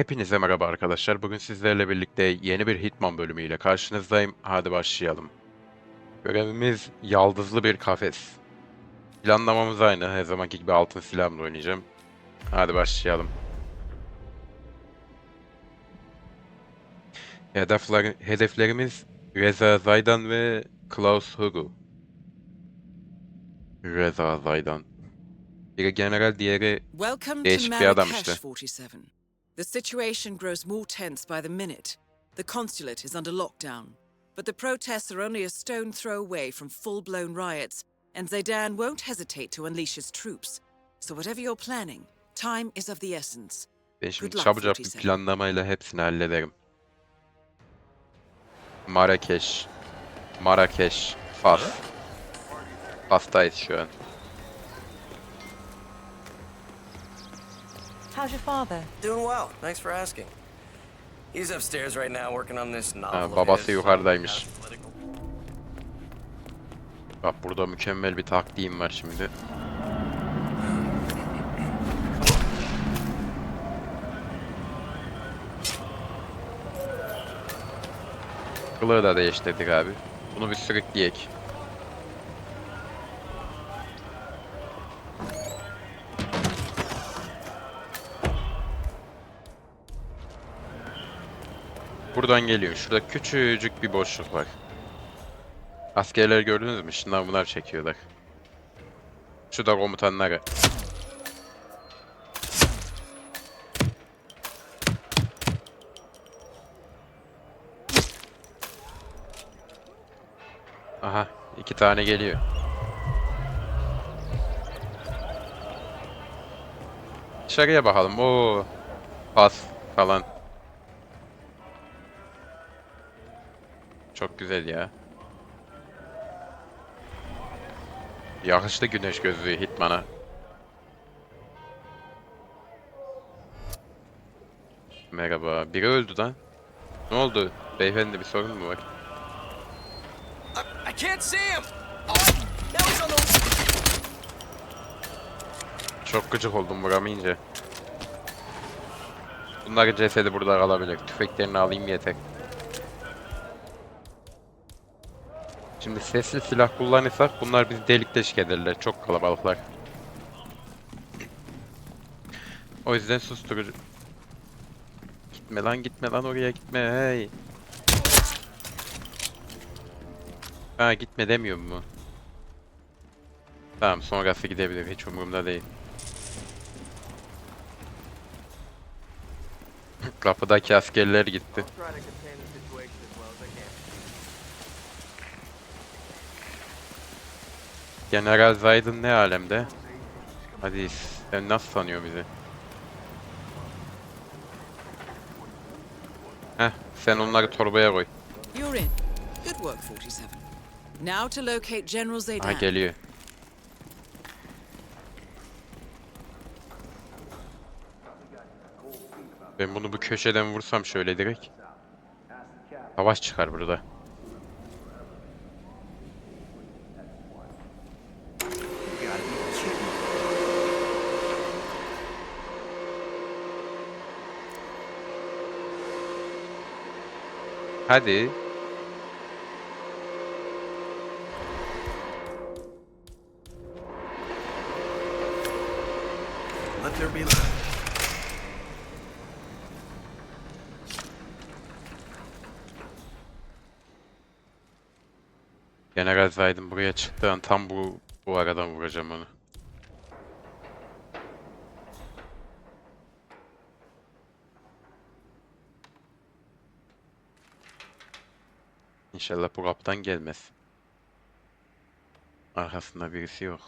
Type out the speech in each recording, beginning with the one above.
Hepinize merhaba arkadaşlar. Bugün sizlerle birlikte yeni bir Hitman bölümüyle karşınızdayım. Hadi başlayalım. Görevimiz yaldızlı bir kafes. Planlamamız aynı. Her zamanki gibi altın silahımla oynayacağım. Hadi başlayalım. Hedefler, hedeflerimiz Reza Zaydan ve Klaus Hugo. Reza Zaydan. Biri general, diğeri Değişik bir adam işte. 47. The situation grows more tense by the minute. The consulate is under lockdown. But the protests are only a stone throw away from full-blown riots, and Zaidan won't hesitate to unleash his troops. So whatever you're planning, time is of the essence. Ben şimdi luck, çabucak bir 47. planlamayla hepsini hallederim. Marrakeş. Marrakeş. Fas. Fas'tayız şu an. How's your father? Doing well. Thanks for asking. He's upstairs right now working on this novel. babası yukarıdaymış. Bak burada mükemmel bir taktiğim var şimdi. Kılığı da değiştirdik abi. Bunu bir sürükleyek. Buradan geliyor. Şurada küçücük bir boşluk var. Askerleri gördünüz mü? Şunlar bunlar çekiyorlar. Şu da komutanları. Aha, iki tane geliyor. Dışarıya bakalım. Oo, pas falan. Çok güzel ya. Yakıştı güneş gözlüğü Hitman'a. Merhaba. Biri öldü lan. Ne oldu? Beyefendi bir sorun mu var? I, can't see him. Oh. Çok gıcık oldum vuramayınca. Bunların cesedi burada kalabilir. Tüfeklerini alayım yeter. Şimdi sesli silah kullanırsak bunlar bizi delik deşik ederler. Çok kalabalıklar. O yüzden susturucu... Gitme lan gitme lan oraya gitme hey. Ha gitme demiyor mu? Tamam sonrası gidebilir hiç umurumda değil. Kapıdaki askerler gitti. General Zaydın ne alemde? Hadi sen nasıl sanıyor bizi? Heh, sen onları torbaya koy. You're in. Good work, 47. Now to locate General Aha Zaidan. geliyor. Ben bunu bu köşeden vursam şöyle direkt. Savaş çıkar burada. Hadi. Let there be light. General Zaydın buraya çıktığı an tam bu bu aradan vuracağım onu. İnşallah bu kapıdan gelmez. Arkasında birisi yok.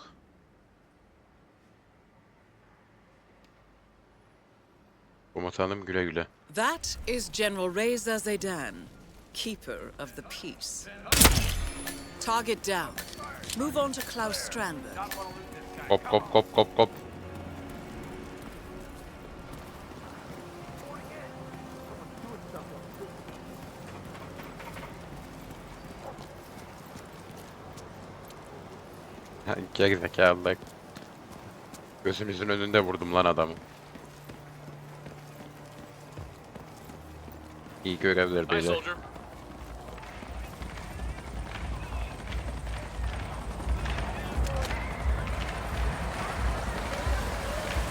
Komutanım güle güle. That is General Reza Zaidan, Keeper of the Peace. Target down. Move on to Klaus Strandberg. Kop kop kop kop kop. Ha, Gerizekalılar. Gözünüzün önünde vurdum lan adamı. İyi görevler beyler.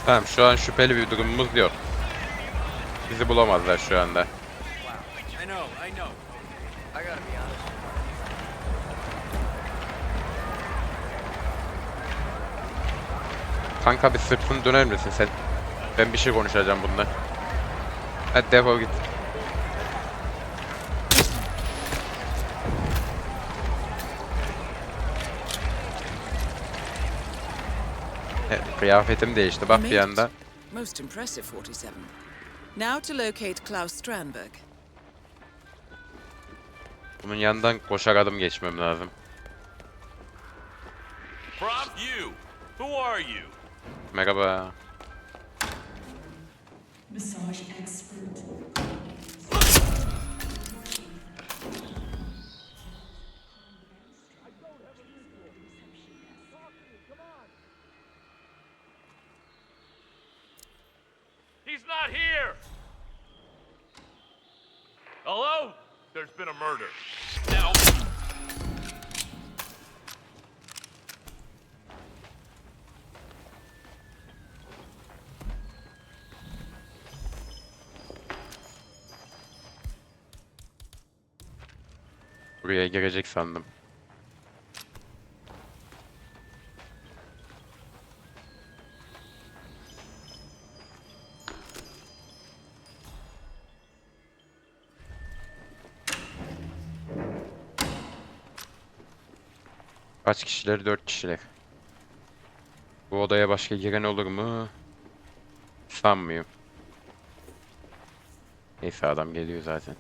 Tamam şu an şüpheli bir durumumuz yok. Bizi bulamazlar şu anda. I know, I know. I gotta be honest. Kanka bir sırtını döner misin sen? Ben bir şey konuşacağım bununla. Hadi defol git. Evet, kıyafetim değişti bak bir anda. Most impressive, 47. Now to locate Klaus Strandberg. Bunun yanından koşar adım geçmem lazım. Prop, you. Who are you? Merhaba. Massage expert. He's not here. Hello? There's been a murder. Now, Buraya girecek sandım. Kaç kişiler? Dört kişiler. Bu odaya başka giren olur mu? Sanmıyorum. Neyse adam geliyor zaten.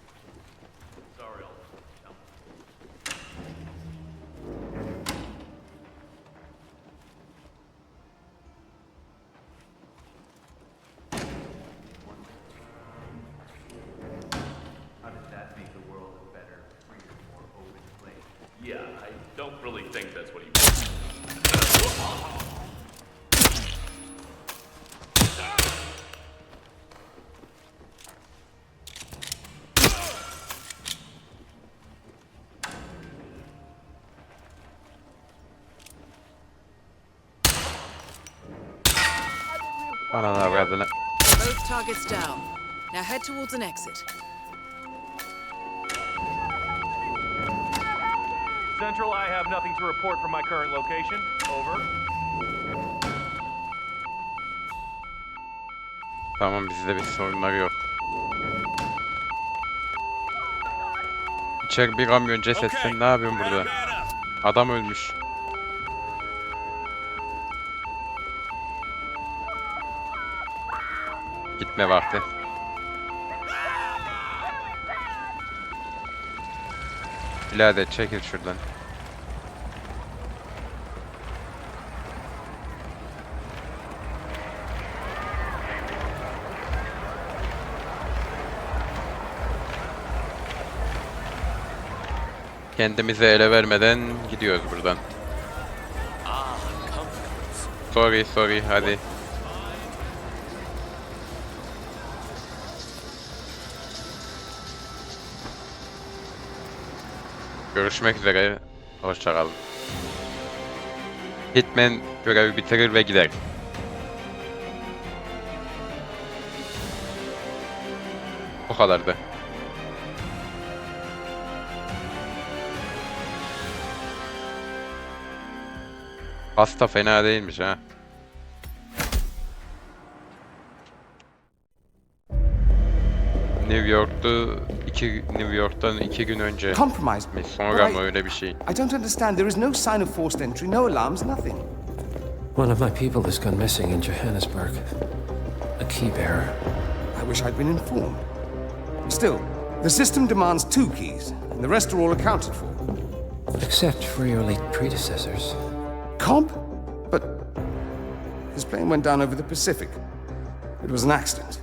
Targets down. Now head towards an exit. Central, I have nothing to report from my current location. Over. Tamam bizde bir sorunlar yok. İçeri bir kamyon ceset sen ne yapıyorsun burada? Adam ölmüş. Gitme vakti. Birader çekil şuradan. Kendimizi ele vermeden gidiyoruz buradan. Ah. Sorry sorry hadi. Görüşmek üzere. Hoşçakalın. Hitman görevi bitirir ve gider. O kadardı. Pasta fena değilmiş ha. New York'ta iki New York'tan iki gün önce compromised mi me. sonra But mı I, öyle bir şey. I don't understand. There is no sign of forced entry, no alarms, nothing. One of my people has gone missing in Johannesburg. A key bearer. I wish I'd been informed. Still, the system demands two keys, and the rest are all accounted for. Except for your late predecessors. Comp? But his plane went down over the Pacific. It was an accident.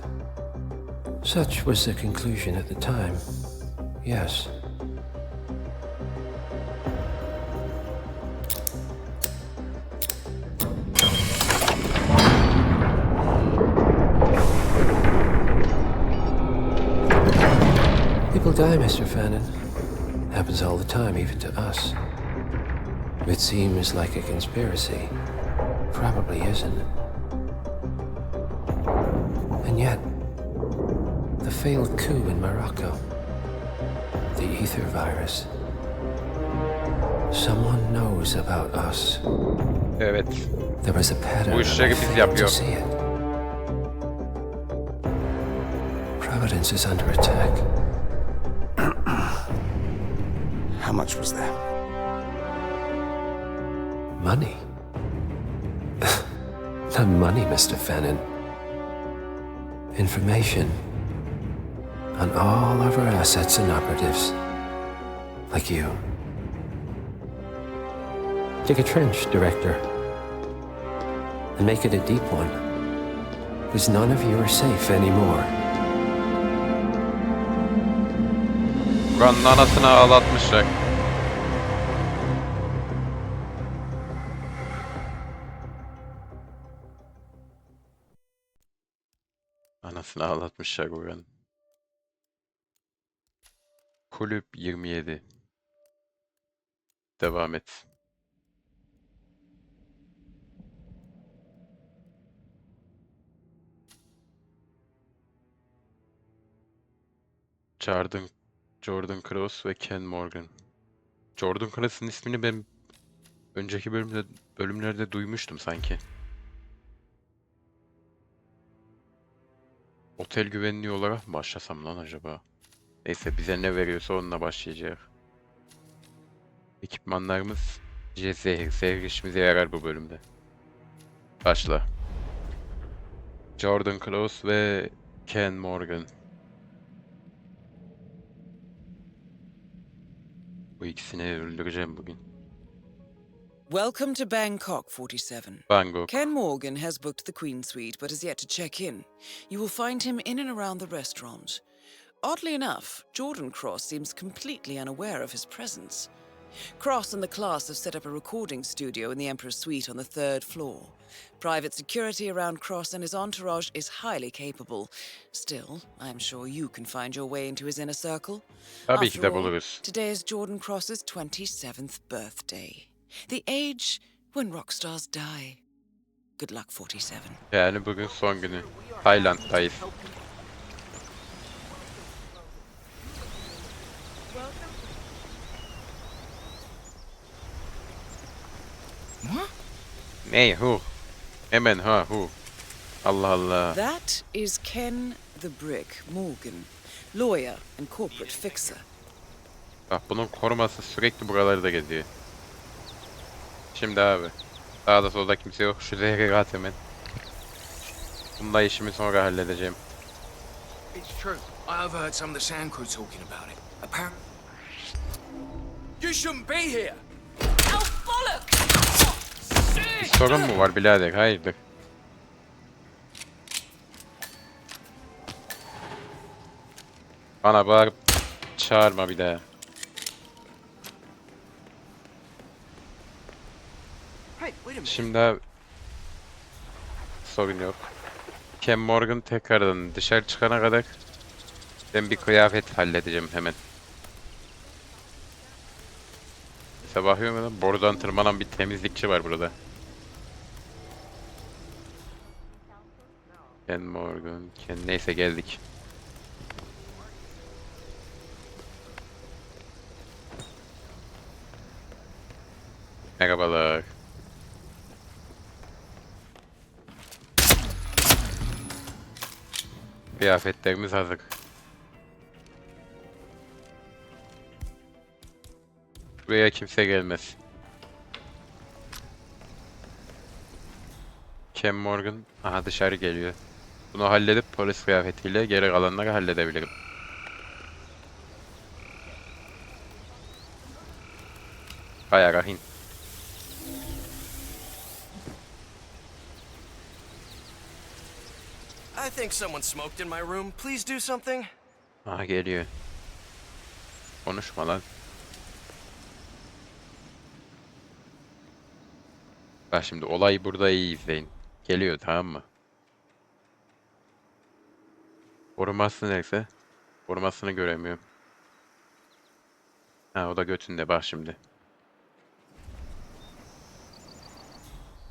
Such was the conclusion at the time. Yes. People die, Mr. Fannin. Happens all the time, even to us. It seems like a conspiracy. Probably isn't. And yet, failed coup in Morocco, the ether virus. Someone knows about us. Evet. There was a pattern. Bu and işleri I biz to yapıyor. see it. Providence is under attack. How much was there? Money. Not money, Mr. Fannin. Information on all of our assets and operatives. Like you. Dig a trench, Director. And make it a deep one. Because none of you are safe anymore. Buranın anasını ağlatmışlar. Anasını ağlatmışlar buranın. Kulüp 27. Devam et. Jordan, Jordan Cross ve Ken Morgan. Jordan Cross'un ismini ben önceki bölümde bölümlerde duymuştum sanki. Otel güvenliği olarak mı başlasam lan acaba? Neyse bize ne veriyorsa onunla başlayacak. Ekipmanlarımız C zehir. Zehir işimize yarar bu bölümde. Başla. Jordan Close ve Ken Morgan. Bu ikisini öldüreceğim bugün. Welcome to Bangkok, 47. Bangkok. Ken Morgan has booked the Queen Suite but has yet to check in. You will find him in and around the restaurant. Oddly enough, Jordan Cross seems completely unaware of his presence. Cross and the class have set up a recording studio in the Emperor's Suite on the third floor. Private security around Cross and his entourage is highly capable. Still, I'm sure you can find your way into his inner circle. Tabii ki de After all, buluruz. Today is Jordan Cross's 27th birthday. The age when rock stars die. Good luck, 47. Yani bugün son günü. Tayland'dayız. Ne hu? Hemen ha hu. Allah Allah. That is Ken the Brick Morgan, lawyer and corporate fixer. Bak bunun koruması sürekli buralarda geziyor. Şimdi abi. Sağda solda kimse yok. Şu zehri at hemen. Bununla işimi sonra halledeceğim. It's true. I overheard some of the Sand Crew talking about it. Apparently. You shouldn't be here! Oh, bollocks! Sorun mu var birader? Hayırdır? Bana bağırıp çağırma bir daha. Şimdi abi... Sorun yok. Ken Morgan tekrardan dışarı çıkana kadar ben bir kıyafet halledeceğim hemen. Bakıyorum ya, borudan tırmanan bir temizlikçi var burada. Ken Morgan, Ken neyse geldik. Merhabalar. Kıyafetlerimiz hazır. Buraya kimse gelmez. Ken Morgan aha dışarı geliyor. Bunu halledip polis kıyafetiyle geri kalanları halledebilirim. Bayağı rahin. I think someone smoked in my room. Please do something. Aha geliyor. Konuşma lan. Bak şimdi olayı burada iyi izleyin. Geliyor tamam mı? Koruması nerede? Korumasını göremiyorum. Ha o da götünde bak şimdi.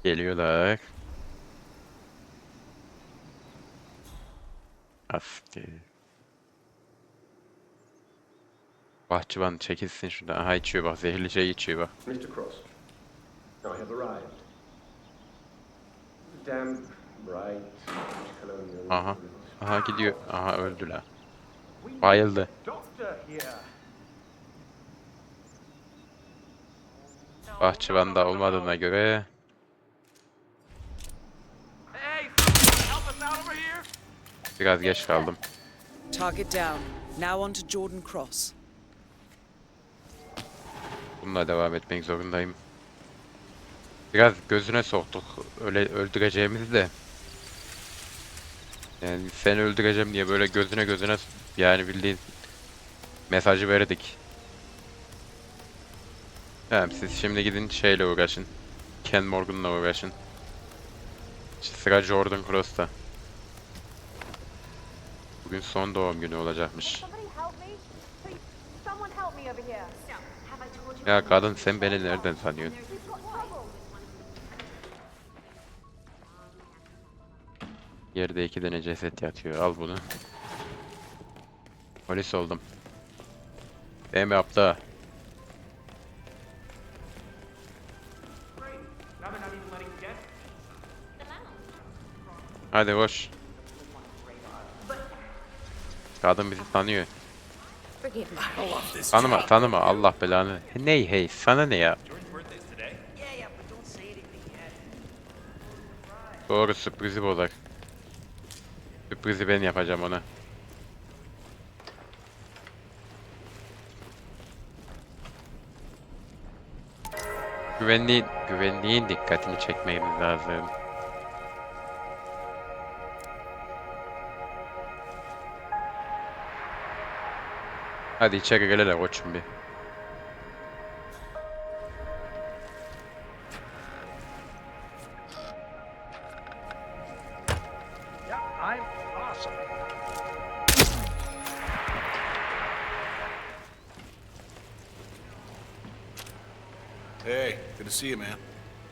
Geliyorlar. Asker. Bahçıvan çekilsin şuradan. Aha içiyor bak zehirli şey içiyor bak. Mr. Cross, I have arrived. Damp, bright, colonial. Aha. Aha gidiyor. Aha öldüler. Bayıldı. Doctor here. Bahçıvanda olmadığına göre biraz geç kaldım. Target down. Now on to Jordan Cross. Bununla devam etmek zorundayım. Biraz gözüne soktuk öyle öldüreceğimizi de. Yani seni öldüreceğim diye böyle gözüne gözüne yani bildiğin mesajı verdik. Tamam siz şimdi gidin şeyle uğraşın. Ken Morgan'la uğraşın. Sıra Jordan Cross'ta. Bugün son doğum günü olacakmış. Ya kadın sen beni nereden tanıyorsun? Yerde iki tane ceset yatıyor. Al bunu. Polis oldum. Letting you get. Hadi koş. Kadın bizi tanıyor. Tanıma tanıma Allah belanı. Ney hey sana ne ya? Doğru sürprizi bozar. Sürprizi ben yapacağım ona. Güvenliğin, güvenliğin dikkatini çekmemiz lazım. Hadi içeri gel hele koçum bir.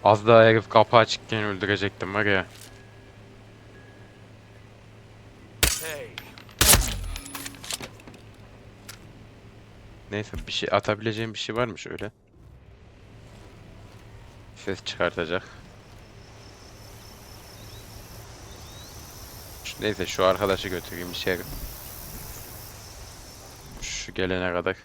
Az daha herif kapı açıkken öldürecektim var ya. Neyse bir şey atabileceğim bir şey var mı şöyle? Ses çıkartacak. Neyse şu arkadaşı götüreyim içeri. Şu gelene kadar.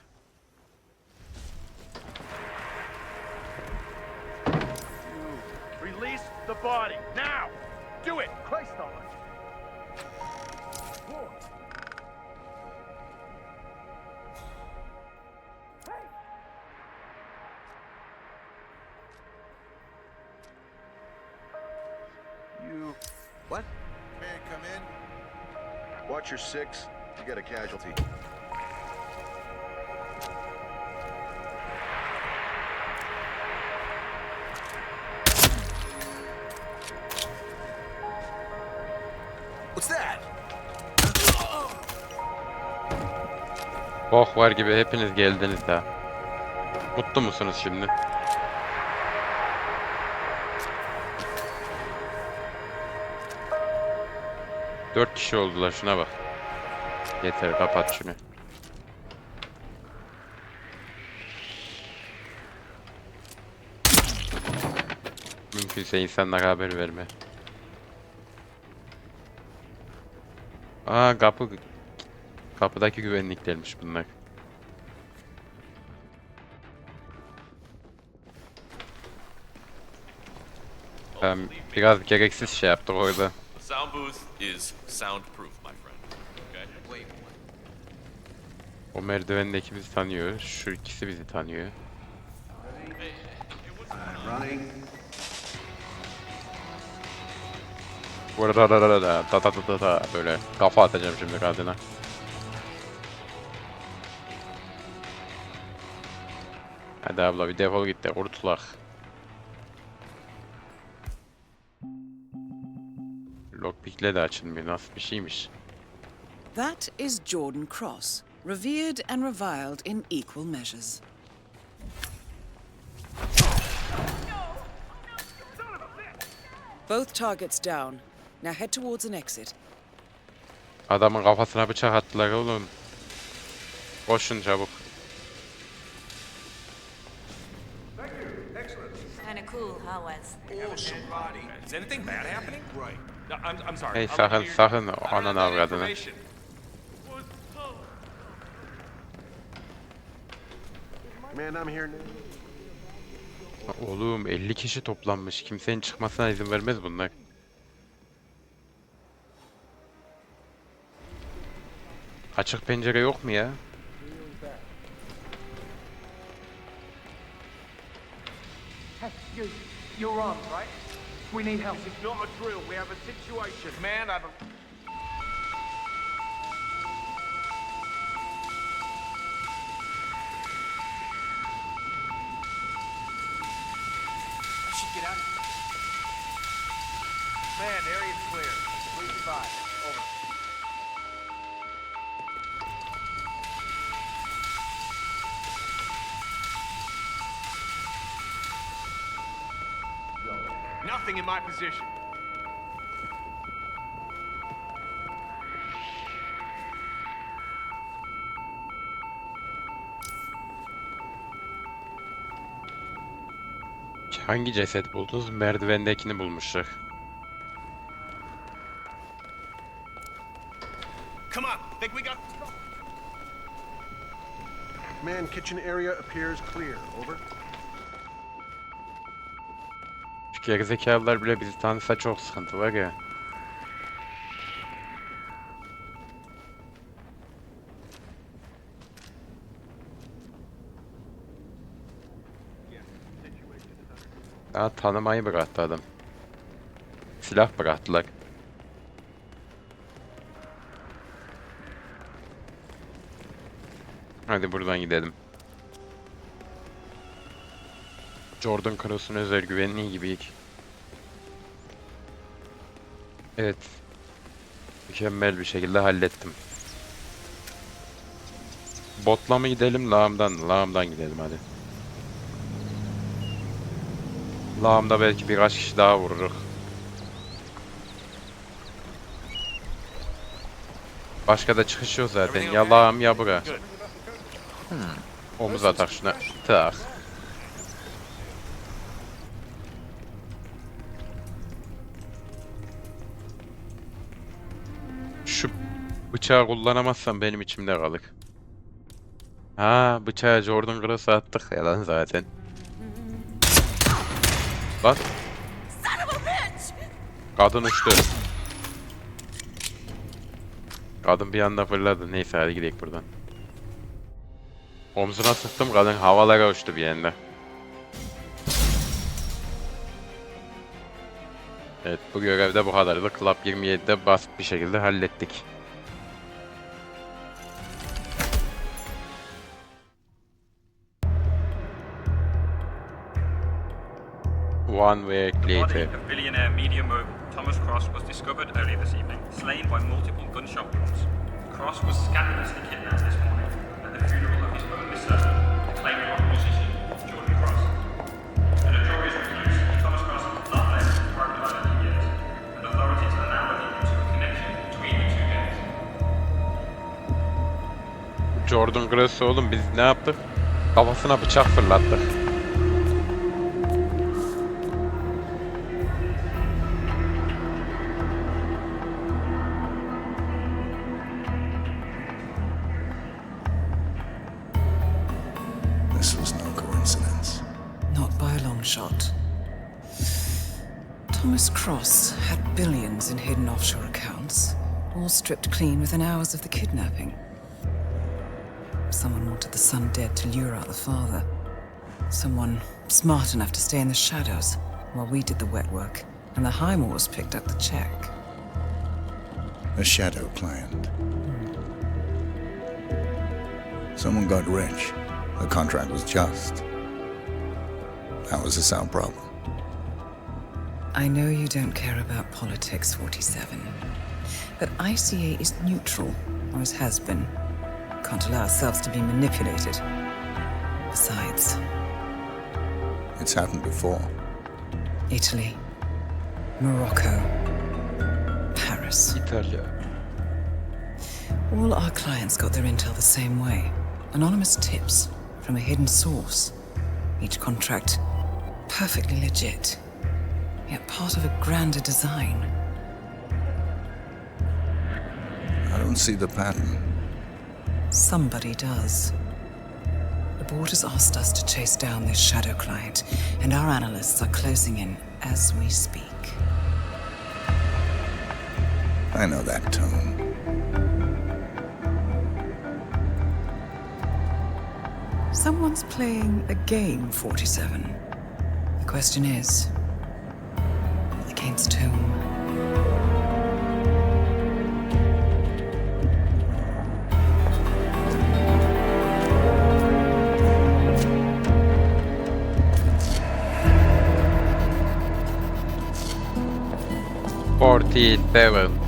Your six. You got a casualty. What's that? Bok var gibi hepiniz geldiniz daha. Mutlu musunuz şimdi? Dört kişi oldular şuna bak. Yeter kapat şunu. Mümkünse insanlara haber verme. Aa kapı kapıdaki güvenliklermiş bunlar. Ben biraz gereksiz şey yaptık orada. Sound booth is soundproof, O merdivendeki bizi tanıyor. Şu ikisi bizi tanıyor. Running. Burada da da da da ta ta ta ta böyle kafa atacağım şimdi kadına. Hadi abla bir defol git de kurtulak. Lockpick'le de açılmıyor. Nasıl bir şeymiş? That is Jordan Cross, revered and reviled in equal measures. Both targets down. Now head towards an exit. Adamın kafasına bıçak attılar oğlum. Koşun çabuk. Kinda cool, how was? Awesome body. Is anything bad happening? Right. I'm, I'm sorry. Hey sakın sakın anan avradını. Man, I'm here now. Oğlum 50 kişi toplanmış. Kimsenin çıkmasına izin vermez bunlar. Açık pencere yok mu ya? You're on, right? We need help. It's not a drill. We have a situation. Man, I get out. Man, area's clear. Please advise. Over. Nothing in my position. Hangi ceset buldunuz? Merdivendekini bulmuşlar. Come on. Think we got... Man, kitchen area appears clear. Over. Şu gerizekalılar bile bizi tanısa çok sıkıntı var ya. Daha tanımayı bıraktı adam. Silah bıraktılar. Hadi buradan gidelim. Jordan Cross'un özel güvenliği gibiyik. Evet. Mükemmel bir şekilde hallettim. Botla mı gidelim, lağımdan? Lağımdan gidelim hadi. Lağımda belki birkaç kişi daha vururuz. Başka da çıkış yok zaten. Ya lağım ya bura. Omuz atak şuna. Tak. Şu bıçağı kullanamazsam benim içimde kalır. Ha bıçağı Jordan Cross'a attık ya lan zaten. Lan. Kadın uçtu. Kadın bir anda fırladı. Neyse hadi gidelim buradan. Omzuna sıktım kadın havalara uçtu bir anda. Evet bu görevde bu kadardı. Club 27'de basit bir şekilde hallettik. One week The body later. of billionaire media mogul Thomas Cross was discovered earlier this evening, slain by multiple gunshot wounds. Cross was scandalously kidnapped this morning at the funeral of his only son, acclaimed rock musician Jordan Cross. A notorious recluse, Thomas Cross has not left his private in years, and authorities are now looking into a connection between the two gangs. Jordan Gross oğlum biz ne yaptık? Kafasına bıçak fırlattık. Thomas Cross had billions in hidden offshore accounts, all stripped clean within hours of the kidnapping. Someone wanted the son dead to lure out the father. Someone smart enough to stay in the shadows while we did the wet work, and the Highmores picked up the check. A shadow client. Someone got rich. The contract was just. That was a sound problem. I know you don't care about politics, 47. But ICA is neutral, or as has been. Can't allow ourselves to be manipulated. Besides, It's happened before. Italy. Morocco. Paris. İtalya. All our clients got their intel the same way anonymous tips from a hidden source. Each contract perfectly legit, yet part of a grander design. I don't see the pattern. Somebody does. The board has asked us to chase down this shadow client, and our analysts are closing in as we speak. I know that tone. Someone's playing a game, 47. The question is Arcane's tomb. Forty-seven.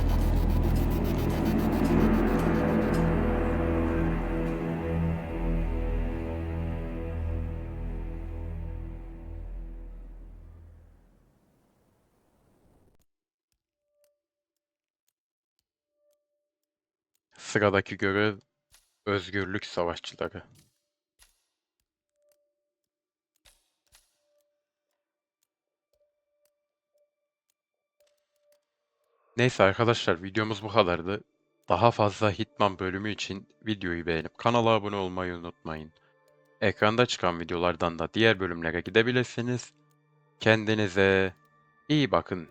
Sıradaki görev Özgürlük Savaşçıları. Neyse arkadaşlar videomuz bu kadardı. Daha fazla Hitman bölümü için videoyu beğenip kanala abone olmayı unutmayın. Ekranda çıkan videolardan da diğer bölümlere gidebilirsiniz. Kendinize iyi bakın.